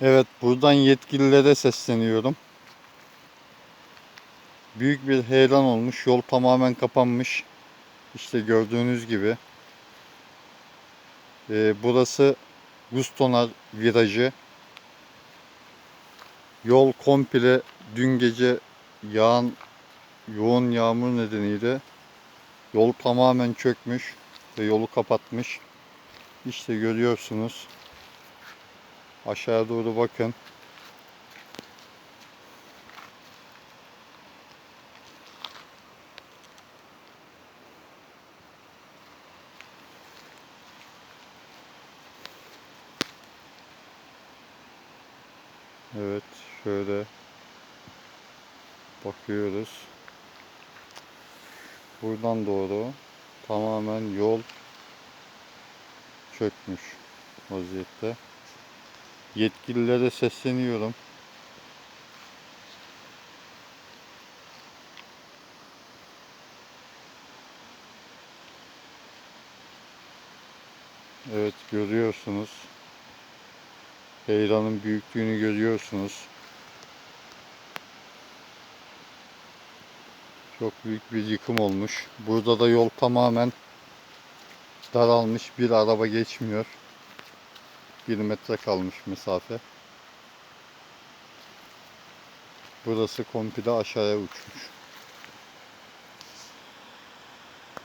Evet, buradan yetkililere sesleniyorum. Büyük bir heyelan olmuş. Yol tamamen kapanmış. İşte gördüğünüz gibi. Ee, burası Gustonar virajı. Yol komple dün gece yağan yoğun yağmur nedeniyle yol tamamen çökmüş ve yolu kapatmış. İşte görüyorsunuz. Aşağı doğru bakın. Evet, şöyle bakıyoruz. Buradan doğru tamamen yol çökmüş vaziyette. Yetkililere sesleniyorum. Evet görüyorsunuz. Heyranın büyüklüğünü görüyorsunuz. Çok büyük bir yıkım olmuş. Burada da yol tamamen daralmış. Bir araba geçmiyor. Bir metre kalmış mesafe. Burası komple aşağıya uçmuş.